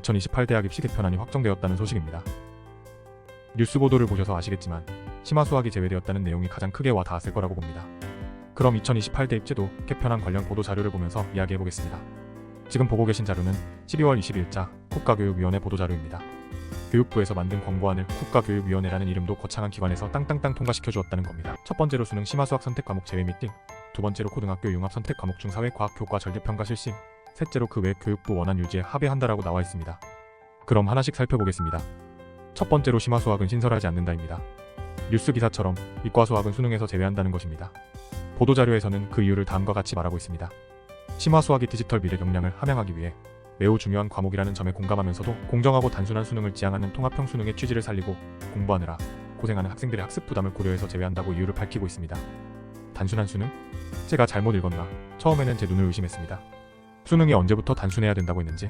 2028 대학 입시 개편안이 확정되었다는 소식입니다. 뉴스 보도를 보셔서 아시겠지만 심화 수학이 제외되었다는 내용이 가장 크게 와 닿았을 거라고 봅니다. 그럼 2028 대 입제도 개편안 관련 보도 자료를 보면서 이야기해 보겠습니다. 지금 보고 계신 자료는 12월 20일자 국가교육위원회 보도 자료입니다. 교육부에서 만든 권고안을 국가교육위원회라는 이름도 거창한 기관에서 땅땅땅 통과시켜 주었다는 겁니다. 첫 번째로 수능 심화 수학 선택 과목 제외 미팅, 두 번째로 고등학교 융합 선택 과목 중 사회 과학 교과 전략 평가 실시, 셋째로 그 외 교육부 원안 유지에 합의한다라고 나와 있습니다. 그럼 하나씩 살펴보겠습니다. 첫 번째로 심화 수학은 신설하지 않는다입니다. 뉴스 기사처럼 이과 수학은 수능에서 제외한다는 것입니다. 보도 자료에서는 그 이유를 다음과 같이 말하고 있습니다. 심화 수학이 디지털 미래 역량을 함양하기 위해 매우 중요한 과목이라는 점에 공감하면서도 공정하고 단순한 수능을 지향하는 통합형 수능의 취지를 살리고 공부하느라 고생하는 학생들의 학습 부담을 고려해서 제외한다고 이유를 밝히고 있습니다. 단순한 수능? 제가 잘못 읽었나? 처음에는 제 눈을 의심했습니다. 수능이 언제부터 단순해야 된다고 했는지